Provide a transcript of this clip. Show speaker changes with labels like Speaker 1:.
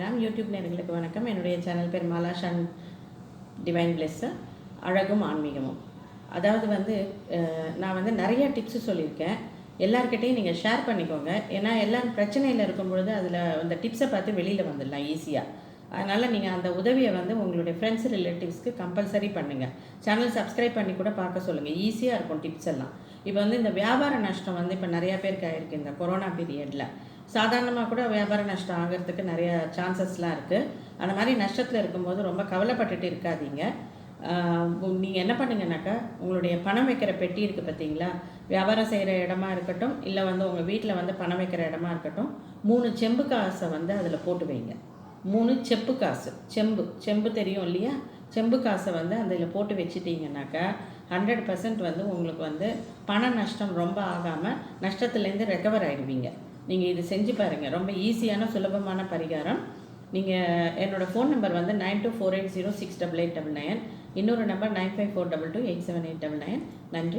Speaker 1: Instagram YouTube நேர்களுக்கு வணக்கம். என்னுடைய சேனல் பேர் மாலாஷான் டிவைன் பிளெஸ்ஸு அழகும் ஆன்மீகமும். அதாவது வந்து நான் வந்து நிறைய டிப்ஸு சொல்லியிருக்கேன். எல்லாருக்கிட்டையும் நீங்கள் ஷேர் பண்ணிக்கோங்க. ஏன்னா எல்லோரும் பிரச்சனையில் இருக்கும் பொழுது அதில் அந்த டிப்ஸை பார்த்து வெளியில் வந்துடலாம் ஈஸியாக அதனால் நீங்கள் அந்த உதவியை வந்து உங்களுடைய ஃப்ரெண்ட்ஸ் ரிலேட்டிவ்ஸ்க்கு கம்பல்சரி பண்ணுங்கள் சேனல் சப்ஸ்கிரைப் பண்ணி கூட பார்க்க சொல்லுங்கள் ஈஸியாக இருக்கும் டிப்ஸ் எல்லாம். இப்போ வந்து இந்த வியாபார நஷ்டம் வந்து இப்போ நிறையா பேருக்கு ஆயிருக்கு இந்த கொரோனா பீரியடில் சாதாரணமாக கூட வியாபார நஷ்டம் ஆகிறதுக்கு நிறைய சான்சஸ்லாம் இருக்குது அந்த மாதிரி நஷ்டத்தில் இருக்கும்போது ரொம்ப கவலைப்பட்டுட்டு இருக்காதீங்க. நீங்கள் என்ன பண்ணுங்கனாக்கா உங்களுடைய பணம் வைக்கிற பெட்டி இருக்குது பார்த்தீங்களா? வியாபாரம் செய்கிற இடமா இருக்கட்டும் இல்லை வந்து உங்கள் வீட்டில் வந்து பணம் வைக்கிற இடமா இருக்கட்டும் மூணு செம்பு காசை வந்து அதில் போட்டு வைங்க. மூணு செப்பு காசு. செம்பு. செம்பு தெரியும் இல்லையா? செம்பு காசை வந்து அதில் போட்டு வச்சிட்டிங்கனாக்கா ஹண்ட்ரட் பர்சன்ட் வந்து உங்களுக்கு வந்து பண நஷ்டம் ரொம்ப ஆகாமல் நஷ்டத்துலேருந்து ரெக்கவர் ஆகிடுவீங்க நீங்கள் இது செஞ்சு பாருங்கள் ரொம்ப ஈஸியான சுலபமான பரிகாரம். நீங்கள் என்னோடய ஃபோன் நம்பர் வந்து nine two four eight zero six double eight double nine இன்னொரு number nine five four double two eight seven eight double nine நன்றி.